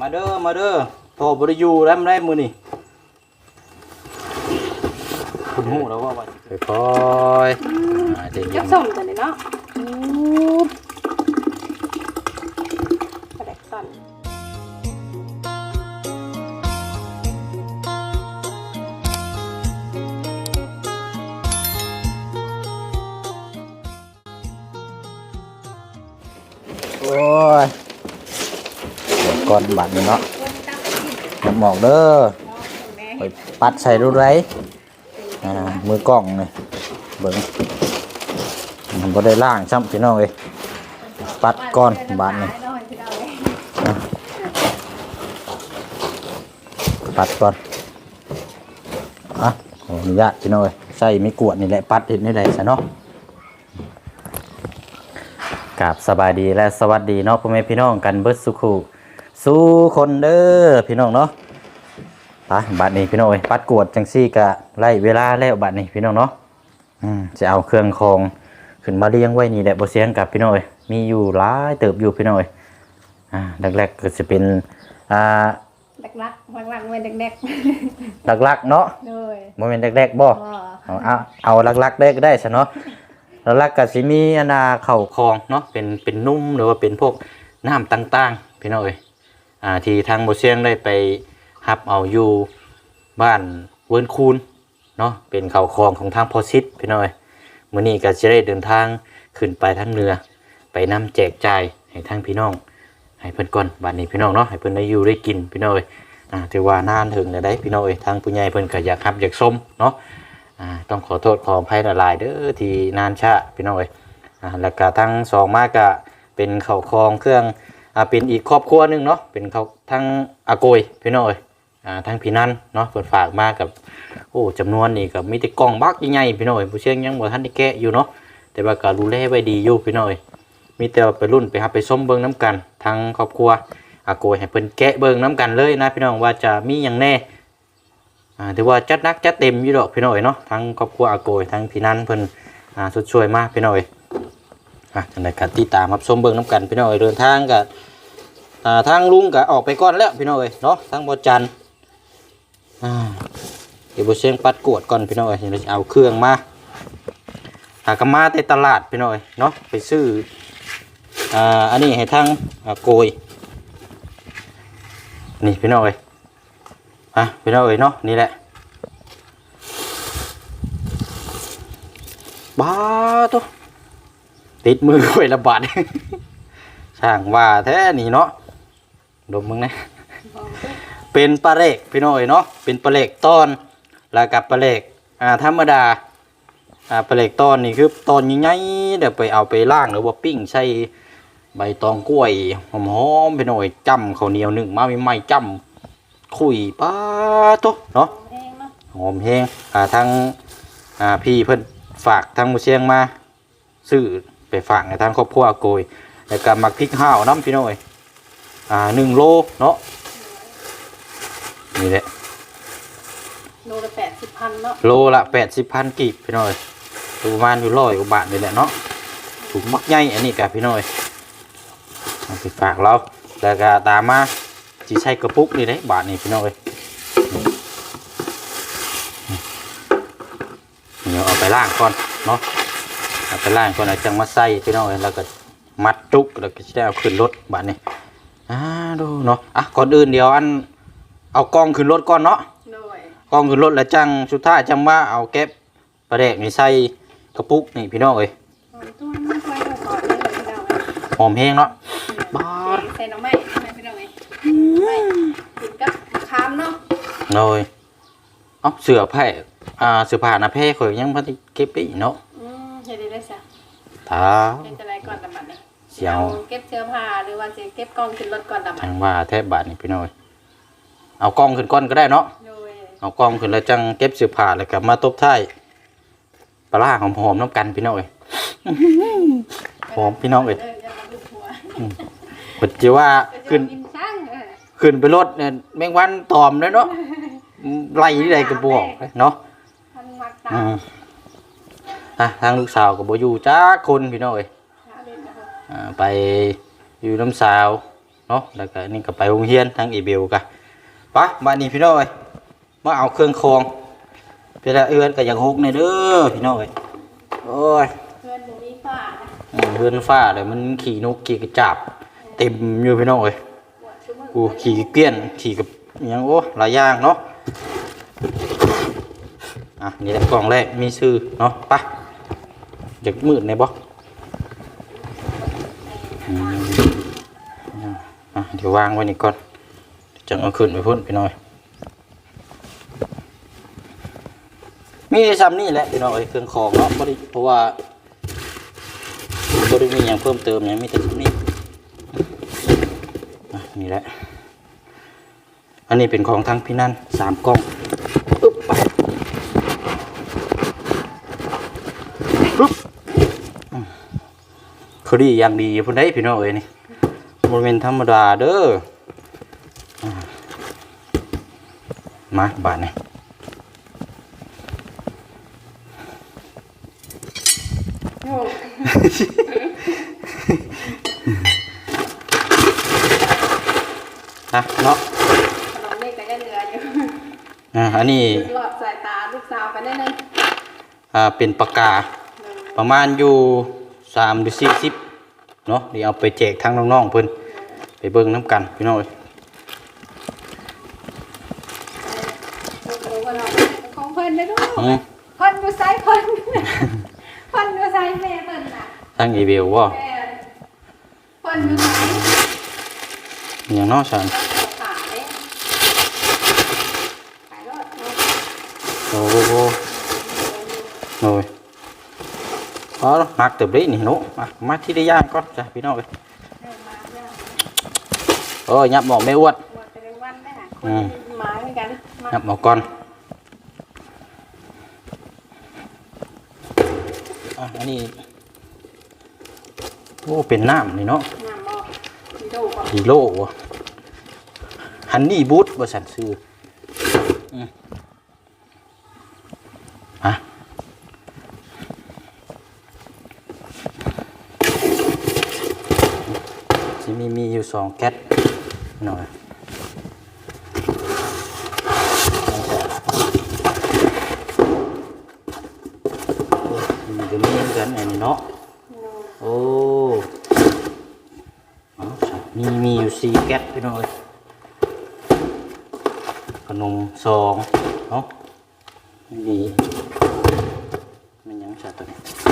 มาเด้อมาเด้อพอบริยูแล้วมันได้มือนี่คุณหูแล้วว่าว่าค่อยๆอ่าใจเย็ยันกส่งกันเลยเนาะกระเด็กสั่นโอ้ยเดี๋ยว ก่อนบัตรนี่เนาะน้ำหมอกเด้อไปปัดใส่รูไรมือกล้องนี่เบิ่งมันบ่ได้ล่างซ้ำพี่น้องเอ้ยปัดก่อนบาทนี่ปัดก่อนอะขออนุญาตพี่น้องเอ้ยใส่ไม่กวดนี่แหละปัดเห็นได้ไรซะเนาะกับสบายดีและสวัสดีเนาะพ่อแม่พี่น้องกันเบิดสุขุ สู้คนเด้อพี่น้องเนาะไปบัดนี้พี่น้องเอ้ยปัดกวดจังซี่กะไล่เวลาแล้วบัดนี้พี่น้องเนาะอืมจะเอาเครื่องคองขึ้นมาเลี้ยงไว้นี่แหละบ่เสียงกับพี่น้องเอ้ยมีอยู่หลายเติบอยู่พี่น้องเอ้ยอ่าแรกๆก็จะเป็นอ่าเด็กรักหลังๆเป็นเด็กหลักๆเนาะๆเลยบ่แม่นแรกๆบ่ก็เอาเอาเอาหลักๆได้ก็ได้ซะเนาะหลักๆก็สิมีอันนาเข่าคลองเนาะเป็นเป็นนุ่มหรือว่าเป็นพวกน้ำต่างๆพี่น้องเอ้ย อ่าที่ทางโบเซียงได้ไปรับเอาอยู่บ้านเวิร์นคูนเนาะเป็นเข่าคลองของทางพอซิดพี่น้องเอ้ยมื้อนี้ก็จะได้เดินทางขึ้นไปทางเหนือ ไปนำแจกจ่ายให้ทางพี่น้อง ให้เพิ่นก่อนบัดนี้พี่น้องเนาะให้เพิ่นได้อยู่ได้กินพี่น้อยอ่าถือว่านานถึงแล้วได้พี่น้อยทางผู้ใหญ่เพิ่นก็อยากรับอยากชมเนาะอ่าต้องขอโทษขออภัยหลายๆเด้อที่นานช้าพี่น้อยอ่าแล้วก็ทั้งสองมากก็เป็นเข่าคลองเครื่อง อ่าเป็นอีกครอบครัวหนึ่งเนาะเป็นเขาทั้งอาโกยพี่น้องเอ้ยอ่าทั้งพี่นันเนาะเปิดฝากมากับโอ้จำนวนนี่ก็มีแต่กล่องบักใหญ่ๆพี่น้องเอ้ยผู้เชี่ยงยังบ่ทันได้แกะอยู่เนาะแต่ว่าก็ดูแลไว้ดีอยู่พี่น้องเอ้ยมีแต่ว่าไปรุ่นไปหาไปส้มเบิ่งน้ำกันทั้งครอบครัวอาโกยให้เพิ่นแกะเบิ่งน้ำกันเลยนะพี่น้องว่าจะมีหยังแน่อ่าถือว่าจัดนักจัดเต็มอยู่ดอกพี่น้อยเนาะทั้งครอบครัวอาโกยทั้งพี่นันเพิ่นอ่าสุดช่วยมากพี่น้อยอะจังได๋ก็ติดตามรับชมเบิ่งน้ำกันพี่น้อยเดินทางก็ อ่าทางลุงก็ออกไปก่อนแล้วพี่น้อยเนาะทั้งบ่จันทร์อ่าเดี๋ยวบ่เสียงปัดกวดก่อนพี่น้อยเดี๋ยวจะเอาเครื่องมาหากมาแต่ตลาดพี่น้อยเนาะไปซื้ออ่าอันนี้ให้ทางอาโกยนี่พี่น้อยอะพี่น้องเอ๋ยเนาะนี่แหละบ้าตัวติดมือไว้ละบาด ช่างว่าแท้นี่เนาะ ดมมึงนะเป็นปลาเล็กพี่น้อยเนาะเป็นปลาเล็กต้อนแล้วกับปลาเล็กอ่าธรรมดาอ่าปลาเล็กต้อนนี่คือตอนใหญ่ๆเดี๋ยวไปเอาไปล่างหรือว่าปิ้งใส่ใบตองกล้วยหอมๆพี่น้อยจ้ำข้าวเหนียวหนึ่งมาไม่ไหม่จ้ำคุยป้าตุ๊เนาะเองเนะหอมแห้งอ่าทางอ่าพี่เพิ่นฝากทางมือเชียงมาซื้อไปฝากในทางครอบครัวโกยแล้วก็มักพริกห้าวน้ำพี่น้อย อ่าหนึ่งโลเนาะนี่แหละโลละแปดสิบพันเนาะโลละแปดสิบพันกีบพี่น้อยประมาณอยู่ร้อยกว่าบาทนี่แหละเนาะถูกมักใหญ่อันนี้กับพี่น้อยเอาไปฝากเราแล้วก็ตามมาจีใช้กระปุกนี่ได้บาทนี่พี่น้อยเดี๋ยวเอาไปล่างก่อนเนาะเอาไปล่างก่อนแล้วจังมาใส่พี่น้องเอ้ยแล้วก็มัดจุกแล้วก็จะได้เอาขึ้นรถบัดนี้ อ่าดูเนาะอะก่อนอื่นเดี๋ยวอันเอากล้องขึ้นรถก่อนเนาะโดยกล้องขึ้นรถแล้วจังสุดท้ายจังว่าเอาเก็บปลาแดกนี่ใส่กระปุกนี่พี่น้องเอ้ยตอนตัวมันค่อยๆถอดเลยพี่น้องหอมแห้งเนาะบ้าใส่น้ำไม้ใส่พี่น้องไงไม่กินกับคามเนาะเลยเอ้าเสือแพร่อ่าเสือผ่าหนะแพร่ข่อยยังพันเก็บไปอีกเนาะอืมเฮ็ดได้เลยจ้ะถ้าเฮ็ดจะไรก่อนดำบัดนี่ เสียวเก็บเสื้อผ้าหรือว่าจะเก็บกล้องขึ้นรถก่อนดำบัจัดงว่าแทบบาทนี่พี่น้องเอ้ยเอากล้องขึ้นก้อนก็ได้เนาะโดยเอากล้องขึ้นแล้วจังเก็บเสื้อผ้าแล้วกลับมาตบท้ายปลาร้าหอมๆน้ำกันพี่น้องเอ้ยหอมพี่น้องเอ้ยเอออย่ามาดูหัวปัจจุว่าขึ้นกินช่างเออขึ้นไปรถเนี่ยแมงวันตอมเลยเนาะไล่ที่ใดกระบอกเนาะท่านมักตาอืมอะทางลูกสาวกับโบอยู่จ้าคนพี่น้องเอ้ย ไปอยู่น้ำสาวเนาะแล้วก็นี่ก็ไปโรงเรียนทั้งอีเบลกะไปะบ้านนี้พี่น้อยมาเอาเครื่องคองเพื่อเอื้อนก็อยากฮกในเด้อพี่น้อยโอ้ยเพื่อนบ่มีฝ้านะเฮือนฟ้าเลยมันขี่นกขี่กระจาบเต็มอยู่พี่น้อยกูขี่เกลี้ยนขี่กับอิหยังโอ้หลายอย่างเนาะอะนี่แหละกล่องแรกมีชื่อเนาะไปอยากมืดในบ่อืม อะเดี๋ยววางไว้นี่ก่อนจังเอาขึ้นไปพุ่นพี่น้อย มีซ้ำนี่แหละพี่น้อยเครื่องของเนาะเพราะว่าบ่ได้มีอย่างเพิ่มเติมหยังมีแต่ซ้ำนี่นี่แหละ อันนี้เป็นของทางพี่นั่นสามกล้องปึ๊บไปปึ๊บอืมเขาดีอย่างดีพุ่นได้พี่น้องเอ้ยนี่ บริเวณธรรมดาเด้ออ่ามาบาทนี่โอ้นะเนาะขนมนี่ก็ยังเหลืออยู่อ่าอันนี้หลอดสายตาลูกสาวไปแน่นึงอ่าเป็นปากกาประมาณอยู่สามหรือสี่สิบ เนาะเดี๋ยวเอาไปแจกทางน้องๆเพิ่นไปเบิ่งน้ำกันพี่น้องเอ้ยโอ้โหกันเนาะของเพิ่นได้ด้วยอืมเพิ่นอยู่ไซส์เพิ่นเพิ่นอยู่ไซส์แม่เพิ่นน่ะทางอีเบลว่าแม่เพิ่นอยู่ไซส์อย่างเน้อฉันขายขายรถเนาะโอ้โหโอ้ย เอาละหนักเติบได้นี่หนุมามาที่ได้ย่างก่อนจ้ะพี่น้องเอ้ยเดินมาเนี่ยเออยับหมอกไม่อ้วนหมดไปในวันได้หาคอืนมหมาเหมือนกันมายับหมอกก่อนอันนี้โอ้เป็นน้ำนี่เนาะน้ำบ่ดีดูก่อนฮีโร่ฮันนี่บูทบริษัทซื้ออืมอะจะมีมีอยู่ สองแก๊สหน่อยมันจะมีกันอันนี้เนาะ โอ้มีมีอยู่สี่แก๊สพี่น้อยขนมซองเนาะนี่มันยังสัตว์ตัวนี้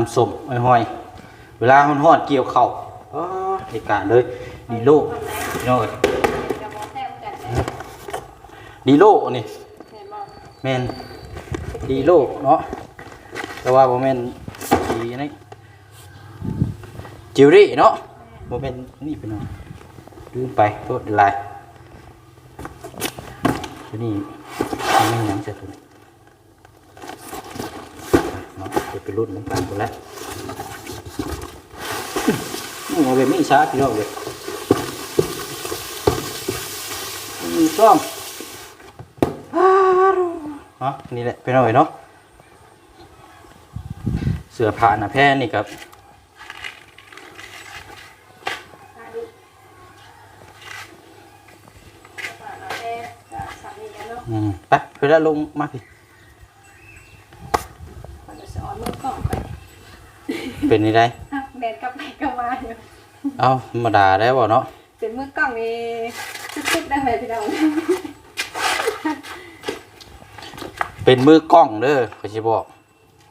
น้ำส้มห้อยๆเวลามันหอดเกี่ยวเข่าอ๋อเหตุการณ์เลยดีโลพี่น้อยจะมองเอนกันเลยดีโลนี่เห็นบ่แมนดีโลเนาะแต่ว่าโมเมนดีนี่จิวรี่เนาะโมเมนนี่เป็นองลืมไปโทษลายตัวนี้มันไม่ยังจะตัวนี้ เนาะจะไปรุ่นน้ำกันหมดแล้วโมเมนไม่ช้าพี่น้องเลยอืมซ่อมเนาะนี่แหละเป็นหน่อยเนาะเสือผ่านนะแพ้นี่ครับหาดูฝากเราแท้กับสามีกันเนาะอืมไปเพื่อนลงมาพี่ เราจะสอนมือกล่องไป เป็นนี่ได้อะแดนกลับไปกลับมาอยู่เอาธรรมดาได้บ่เนาะเป็นมือกล่องนี่ชุดๆได้ไหมพี่น้องเป็นมือกล้องเด้อเขาจะบอก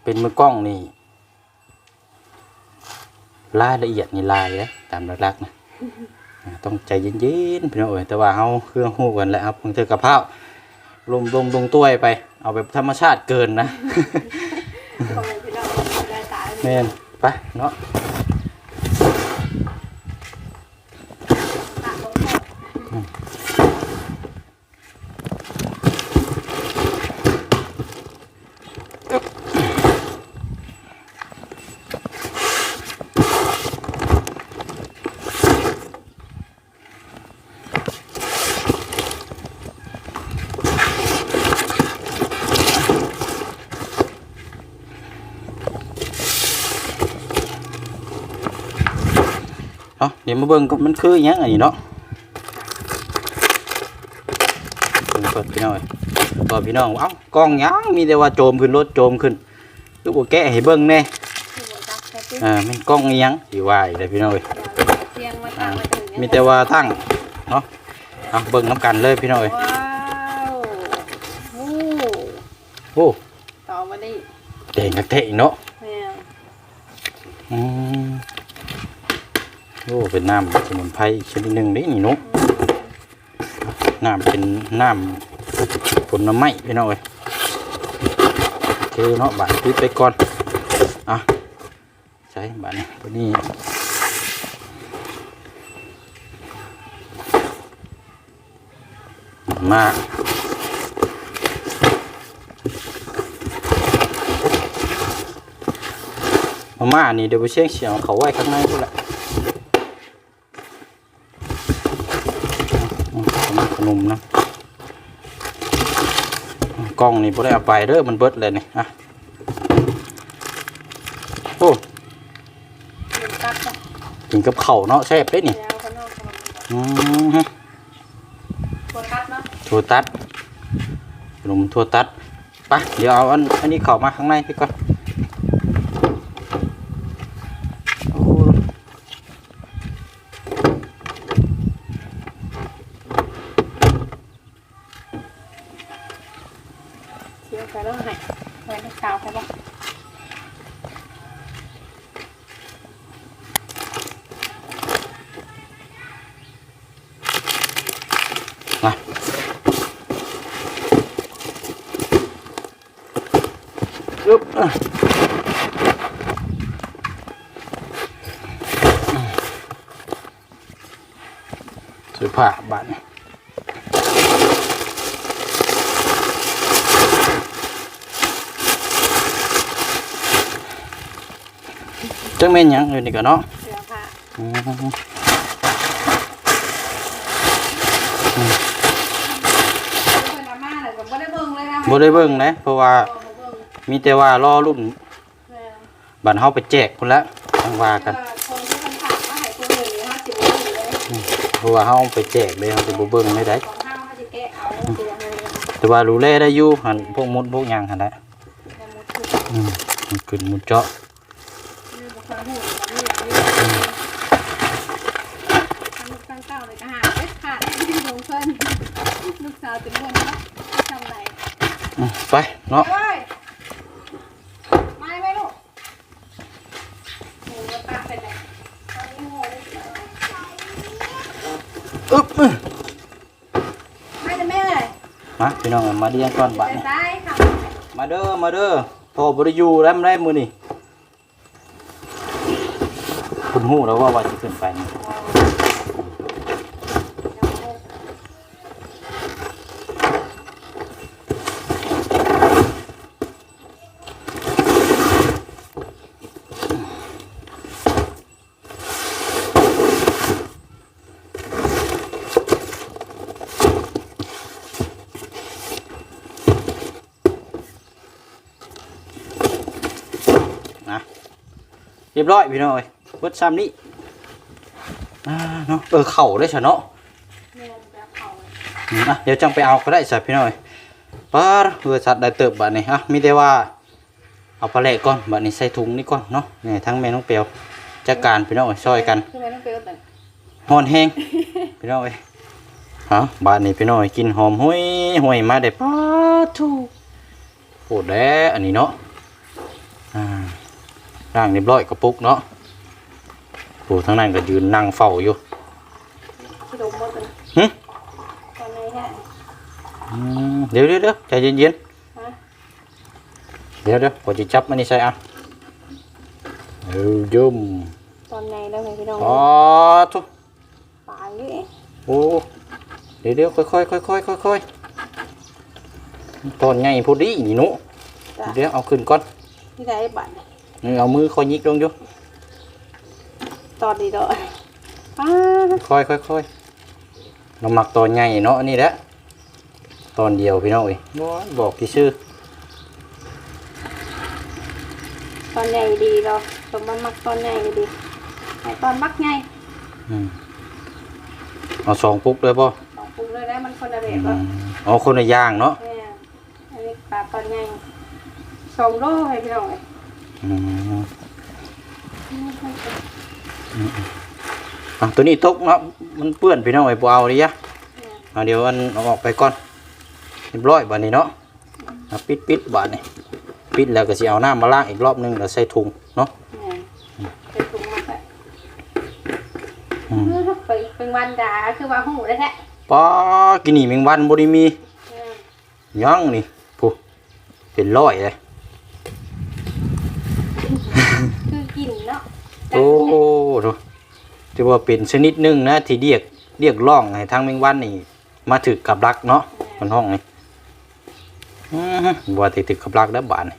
เป็นมือกล้องนี่รายละเอียดนี่ลายเลยตามหลักๆนะอ่าต้องใจเย็นๆพี่น้องเอ๋ยแต่ว่าเอาเครื่องหูกันแหล้วครับเพิ่งเจอกระเพราลมลมลงต้วยไป เอาแบบธรรมชาติเกินนะของพี่น้องได้ตายแม่น ไปเนาะ ตากลงก่อน เนาะเดี๋ยวมาเบิ่งก็มันคือหยังอันนี้เนาะเบิ่งเปิดพี่น้องเอ้ยพอพี่น้องเอ้ากล้องหยังมีแต่ว่าโจมขึ้นรถโจมขึ้นคือบ่แกะให้เบิ่งแน่คือหัวจักแค่ที่อ่ามันกล้องอีหยังสิว่าอีกเลยพี่น้องเอ้ยเตียงมาตั้งมาถึงมีแต่ว่าตั้งเนาะเอาเบิ่งน้ำกันเลยพี่น้องเอ้ยว้าวโอ้โอ้ต่อมาดิเจ๋งกระเทะอีกเนาะแม่อืม โอ้เป็นน้ำสมุนไพรอีกชนิดหนึ่งนี่นี่นุ๊กน้ำเป็นน้ำผลไม้พี่น้องเอ้ยโอเคเนาะบาดปิดไปก่อนอะใช่บาดนี้ตัวนี้มามาม่านี่เดี๋ยวไปเช็คเสียงเขาไว้ข้างในพุ่นแหละ นมขนมนะกล้องนี่พอได้เอาไปเด้อมันเบิดเลยนี่อะโอ้เดินตักก่อนกินกับข้าวเนาะแซ่บเด้นี่แล้วข้างนอกขนมอืมฮึตัวตัดเนาะถั่วตัดขนมถั่วตัดไปเดี๋ยวเอาอันอันนี้เข้ามาข้างในพี่ก่อนโอ้ เชียวไปแล้วให้ไว้ให้สาวใช่ปะ มาอึ๊บอะซื้อผ้าบาทนี่จังแม่นหยังเลยนี่ก็เนาะ เสื้อผ้า อื มเพิ่นเอามาเลยก็บ่ได้เบิ่งเลยนะบ่ได้เบิ่งนะเพราะว่าบ่เบิ่ง มีแต่ว่ารอรุ่นแม่บัตรเฮาไปแจกพุ่นละจังว่ากันคนที่มันถามว่าให้คนอื่นห้าสิบวันอยู่เลยเพราะว่าเฮาไปแจกเลยเฮาสิบ่เบิ่งไม่ได้ของห้าเขาจะแก้เอาเสียเลยแต่ว่ารู้แลได้อยู่หันพวกมดพวกหยังหั่นแหละแต่หมดคืออืมมันขึ้นมันเจาะนี่บุคคลหู พี่น้องมาเรียนก่อนบัดแต่นี้ซ้ายค่ะมาเด้อมาเด้อพ่อบ่ได้อยู่แล้วมันได้มื้อนี้คุณฮู้แล้วว่าว่าสิขึ้นไปนี่ รียบร้อยพี่น้องเอ้ยเบิดซ้ำนี้อ่าเนาะเออเข้าได้ซะเนาะแม่แบบเขาเลยอืมอะเดี๋ยวจังไปเอาก็ได้สัตว์พี่น้อยป้าดเพื่อสัตว์ได้เติบบัดนี้อะมีแต่ว่าเอาปลาแหลกก่อนบัดนี้ใส่ถุงนี่ก่อนเนาะนี่ทั้งแม่น้องเปียวจัดการพี่น้อยช่วยกัน คือไม่ต้องเปรี้ยวแต่ฮอนแห้งพี่น้อยฮะบัดนี้พี่น้อยกินหอมห้วยห้วยมาได้ป้าดทูโหดแด้อันนี้เนาะอ่าร่างเรียบร้อยกระปุกเนาะผู้ทั้งนั้นก็ยืนนั่งเฝ้าอยู่ที่ดมหมดเลยหึตอนนี้แค่อืมเดี๋ยวเดี๋ยวเดี๋ยวใจเย็นๆฮะเดี๋ยวเดี๋ยวผมจะจับมันนี่ใส่อะเออยุ่มตอนไหนแล้วไงพี่น้องอ๋อทุกปลายนี่โอ้เดี๋ยวเดี๋ยวค่อยค่อยค่อยค่อยค่อยค่อยตอนไงพอดีนี่หนุจ้ะเดี๋ยวเอาขึ้นก่อนที่ไหนบัตรนี่ เอามือคอยยิกลงอยู่ตอนดีดอยป้าค่อยค่อยค่อยเราหมักตอนไงเนาะอันนี้แหละตอนเดียวพี่น้องเอ้ยบ่บอกที่ชื่อตอนใหญ่ดีเราสมบัติมักตอนใหญ่ดีไอตอนมักใหญ่อืมเอาสองปุ๊กเลยป่ะสองปรุงเลยได้มันคนละแบบอืก็มอ๋อคนละอย่างเนาะแม่อันนี้ปลาตอนใหญ่สองโลให้พี่น้องเลย อืมอะตัวนี้ตกเนาะมันเปื้อนพี่น้องไอ้ปเอาดิยะเอาเดี๋ยวอันเอาออกไปก่อนเรียบร้อยบานนี้เนาะเอาปิดปิดบานนี้ปิดแล้วก็สิเอาน้ำมาล้างอีกรอบหนึงแล้วใส่ถุงเนาะแม่เป็นปรุงมาไปอืมไปเป็นวันดาคือว่าหูได้แท้ป้ากินนี่แมงวันบ่ได้มีแม่ยังนี่ผู้เป็นร้อยเลย คือกิน เนาะโอ้โหถือว่าเป็นชนิดหนึ่งนะที่เรียกเรียกร้องให้ทางแมงวันนี่ มาถึกกับรักเนาะมันห้องนี่อื้อหือว่าที่ถึกกับรักแล้วบานนี่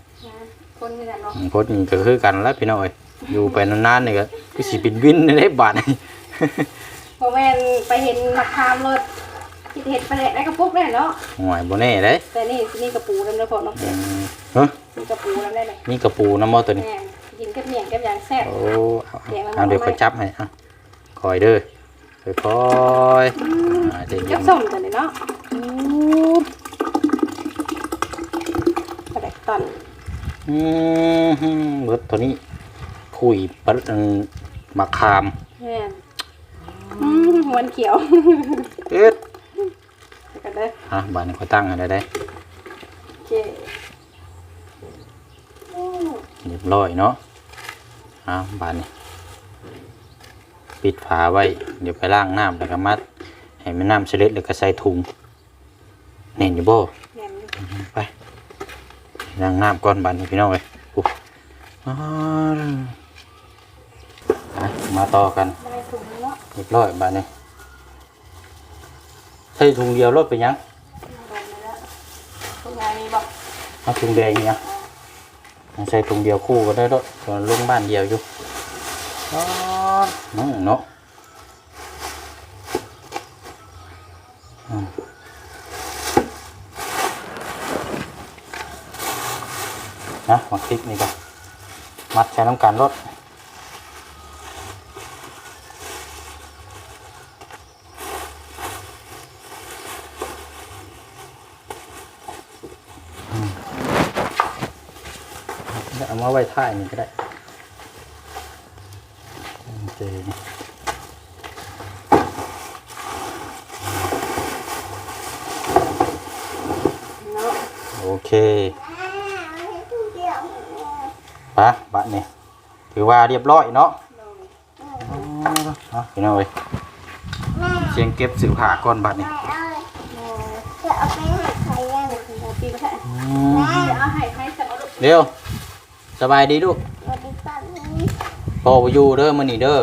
คนนี่แหละเนาะโคตรนี่ก็คือกันแล้วพี่น้อยอยู่ไปนานๆนี่ก็คือสิเป็นวินในบานนี่พอแม่นไปเห็นมะขามรถที่เห็ดไปแหละได้กระปุกได้เนาะห่วยบ่แน่เด้แต่นี่นี่กระปูน้ำเลยพอเนาะอืมเฮ้ยนี่กระปูน้ำได้เลยมีกระปูน้ำมอตัวนี้แม่ กินกับเมี่ยงกับอย่างแซ่บ โอ้เอาเอาเอาเดี๋ยวคอยจับให้อะคอยเด้อค่อยๆอ่าใจเย็กับนส้มตัวนี้เนาะกระเด็กตอนอืมฮึเบิดตัวนี้คุยปัดอันมะขาม แม่อืมหวนเขียวเอ็ดแล้วกันเด้ออะบานนี้เขาตั้งให้ได้ได้โอเคอืมเรียบร้อยเนาะ อะบานนี้ปิดฝาไว้ เดี๋ยวไปล้างน้ำแล้วก็มัดให้มันน้ำเสด็จแล้วก็ใส่ถุงเน่นอยู่บ่แม่นอยู่ไปล้างน้ำก่อนบานนี้พี่น้องเอ้ยปุ๊บอ่าไปมาต่อกันได้ถุงเนาะเรียบร้อยบานนี้ใส่ถุงเดียวรถไปยังได้แล้วถุงยางมีบอกเอาถุงแดงเนี่ย ใส่ถุงเดียวคู่ก็ได้ด้วยส่วนลงบ้านเดียวอยู่น้องเนาะนะมาคลิกนี่ก่อนมัดใช้น้ำกันรถ เอามาไว้ท่ายนี่ก็ได้โอเคนี่เนาะโอเคปะบะนี่ถือว่าเรียบร้อยเนาะเอาพี่น้องเอ้ยเสียงเก็บสื่อผ่าก่อนบัดนี่จะเอาไปให้ใครยังปีก็ได้อืมเดี๋ยวเอาให้ให้ สักเอาลูกเร็วสบายดีลูกวันนี้ตอนนี้พอไปอยู่เด้อมื้อนี้เด้อ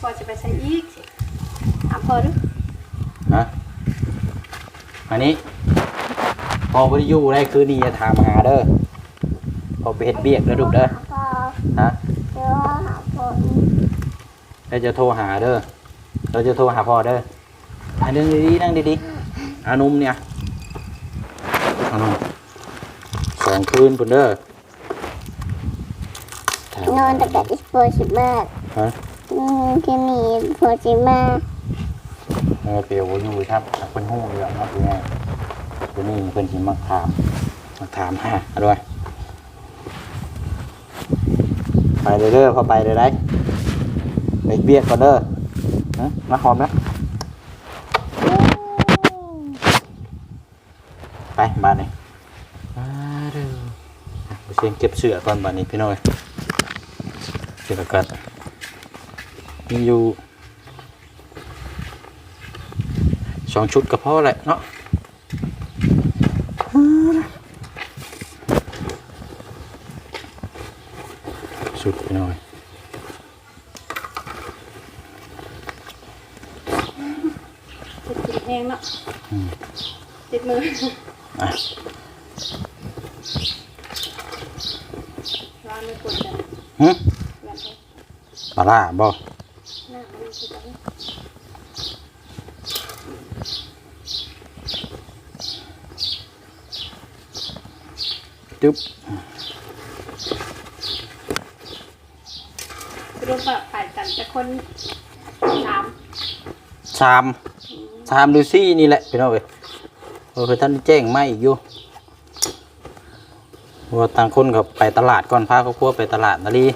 พอจะไปใช้อีกถามพอดูฮะอันนี้ พอไปอยู่ได้คืนนี้จะถามหาเด้อพอไปเฮ็ดเบียกเด้อลูกเด้อพอฮะเดี๋ยวหาผลเราจะโทรหาเด้อ เราจะโทรหาพ่อเด้ออันนั่งดีๆนั่งดีๆอานุ่มเนี่ยอานุ่มส องคืนปุ่นเด้อนอนตั้งแต่ที่โปรสิบาทฮะอืมที่มีโปรสิมาเออเปียวอยู่ครับเป็นหูเรื่องเนาะเป็นไงตัวนี้เป็นหิมักถามมักถามฮะเอาด้วยไปเลยเด้อพอไปเลยได้ไปเบียดก่อนเด้อฮะมาหอมนะไปบ้านนี้มาเด้ออะไป เชียงเก็บเสือก่อนบ้านนี้พี่น้อยเสือกัดมีอยู่สองชุดก็พอแหละเนาะสุดไปหน่อยติดกินแห้งเนาะติดมืออะ ร้านไม่กด กันหึแบบนี้ปลาล่าบ่หน้ามันคือแบบนี้จุ๊บไปดูแบบฝ่ายใจกันจะคนสามชามชามดูซี่นี่แหละพี่น้องเอ้ยโอ้คือท่านแจ้งมาอีกอยู่ ว่าต่างคนกับไปตลาดก่อนพาครอบครัวไปตลาดนาลี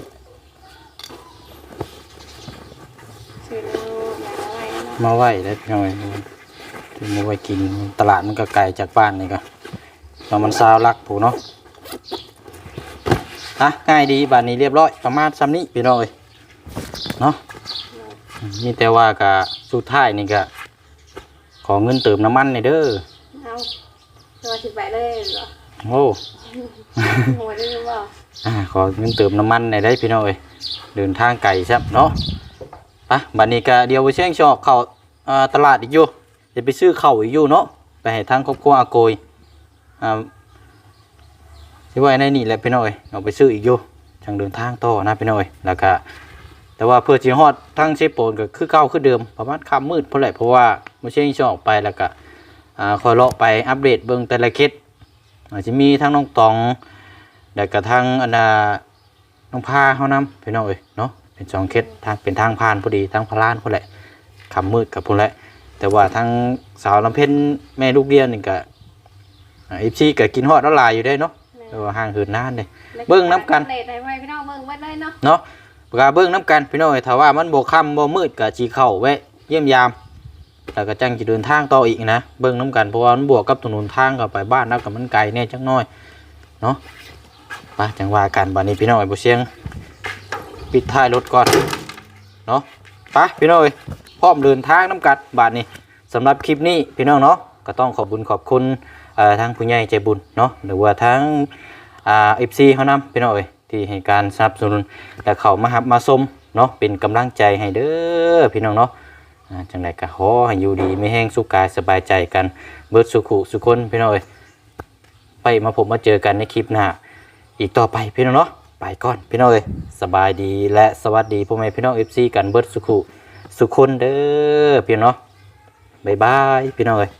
ซื้อแล้วอย่างไรนะมาไหวแล้วพี่น้องเอ้ยถึงมาไหวกินตลาดมันก็ไกลจากบ้านนี่ก็เรามันซาวลักผูเนาะอะง่ายดีบ้านนี้เรียบร้อยประมาณซ้ำนี้พี่น้องเอ้ยเนาะนี่แต่ว่ากะสุดท้ายนี่ก็ขอเงินเติมน้ำมันในอยเด้อเอาตัวสิบใบเลยเหรอโอ้ โหได้หรือเปล่าอ่าขอเงินเติมน้ำมันในอยได้พี่น้องเอ้ยเดินทางไกลครับเนาะไปบัดนี้ก็เดียวไปเชียงชอกเข้าอ่าตลาดอีกอยู่จะไปซื้อข้าวอีกอยู่เนาะไปให้ทางครอบครัวอาโกยอ่าที่ว่าในนี่แหละพี่น้องเอ้ยเอาไปซื้ออีกอยู่จังเดินทางต่อนะพี่น้องเอ้ยแล้วก็แต่ว่าเพื่อจีฮอดทางเชฟโปนก็คือเก่าคือเดิมประมาณค่ำมืดเพราะแหละเพราะว่าไม่ใช่ชออกไปแล้วก็อ่าคอยเลาะไปอัปเดตเบิ่งแต่ละเคส อาจจะมีทั้งน้องตองแล้วก็ทางอันดาน้องพาเขานำพี่น้องเอ้ยเนาะเป็นสองเคสทางเป็นทางผ่านพอดีทางพลานพอแหละคำมืดกับพอแหละ แต่ว่าทางสาวลำเพ็ญแม่ลูกเดียนนี่ก็อีพีก็กินฮอดละลายอยู่ได้เนาะแต่ว่าห่างเหินนานเลยเบิ่งน้ำกันเลทให้ไว้พี่น้องเบิ่งไว้เลยเนาะเนาะปากกาเบิ้งน้ำกันพี่น้องเอ้ยถ้าว่ามันโบค่ำโบมืดก็จีเข้าแวะเยี่ยมยาม แต่ก็จังจะเดินทางต่ออีกนะเบิ้งน้ำกันเพราะว่ามันบวกกับถนนทางกับไปบ้านแล้วกับมันไกลเนี่ยจังน้อยเนาะไปจังว่ากันบัดนี้พี่น้องเอ้ยบ่เสียงปิดท้ายรถก่อนเนาะไปพี่น้องเอ้ยพร้อมเดินทางน้ำกัดบาทนี้สำหรับคลิปนี้พี่น้องเนาะก็ต้องขอบบุญขอบคุณทางผู้ใหญ่ใจบุญเนาะหรือว่าทั้งอ่าเอฟซีเขานำพี่น้องเอ้ยที่ให้การสนับสนุนและเขามาหับมาชมเนาะเป็นกำลังใจให้เด้อพี่น้องเนาะ จังไดก็ขอให้อยู่ดีไม่แห้งสุขกายสบายใจกันเบิดสุขุสุคนพี่น้องเอ้ยไปมาผมมาเจอกันในคลิปหน้าอีกต่อไปพี่น้องเนาะไปก่อนพี่น้องเอ้ยสบายดีและสวัสดีพ่อแม่พี่น้องเอฟซีกันเบิดสุขุสุขคนเด้อพี่น้องเนาะบ๊ายบายพี่น้องเอ้ย